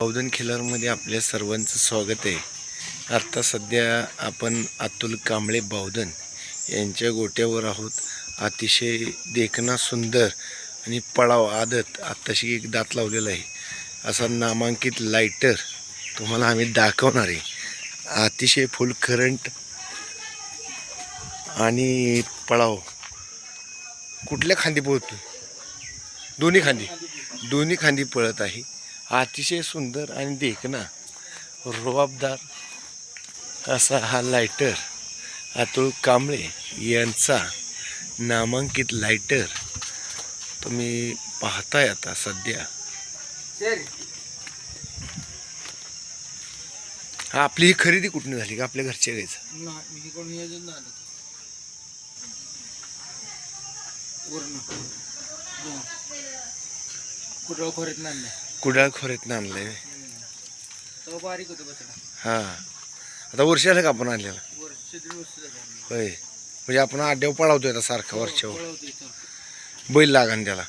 बौद्धन खिलारमध्ये आपल्या सर्वांचं स्वागत आहे. आत्ता सध्या आपण अतुल कांबळे बौद्धन यांच्या गोट्यावर आहोत. अतिशय देखणा सुंदर आणि पळाव आदत आत्ताशी एक दात लावलेला आहे. असा नामांकित लायटर तुम्हाला आम्ही दाखवणार आहे. अतिशय फुल करंट आणि पळाव. कुठल्या खांदी पळतो दोन्ही खांदी. दोन्ही खांदी पळत आहे. अतिशय सुंदर आणि देखणा रुबाबदार असा हा लायटर अतुल कांबळे यांचा नामांकित लायटर तुम्ही पाहताय आता सध्या. हा आपली ही खरेदी कुठून झाली का? आपल्या घरच्या वरण कुठं खोऱ्यात नाही कुडाळ खोऱ्यातनं आणलंय तो बारीक होतो बसला हा. आता वर्ष आलं का आपण आणलेला? झालं होय. म्हणजे आपण आड्यावर पळावतोय आता सारखा पळवतो इथं बैल लागान त्याला.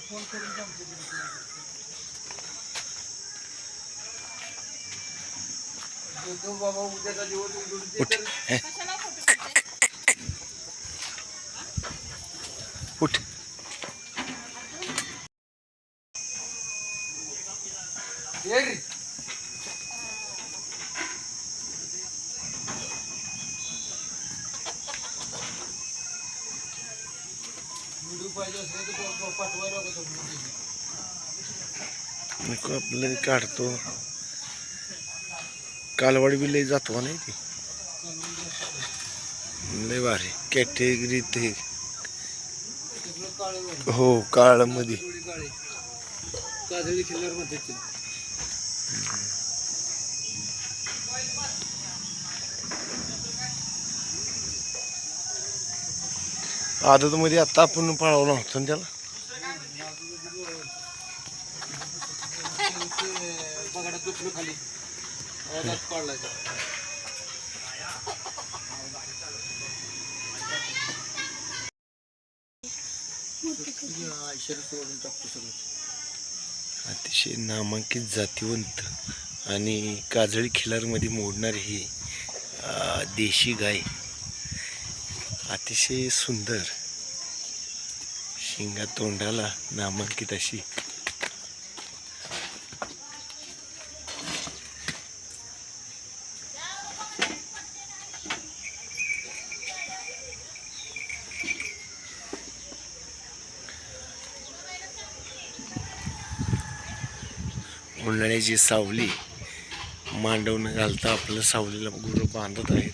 फोन करून तो बाबा उद्याचा दिवस दे उठ हे. उठ ये रे. व्हिडिओ पाहिजे असले तर पाठवायला लागत. नको आपलं काढतो कालवाडी बी लय जातो नाही ती. लय भारी. कॅटेगरी ते. हो काळमध्ये. आदत मध्ये आता आपण पळवला होतो ना त्याला. ते अतिशय नामांकित जातीवंत आणि काजळी खिलारमध्ये मोडणारी ही देशी गाय अतिशय सुंदर. शिंगा तोंडाला नामांकित अशी उन्हाळ्याची सावली मांडवणं घालता आपलं सावलीला गुरं बांधत आहेत.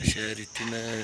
अशा रीतीनं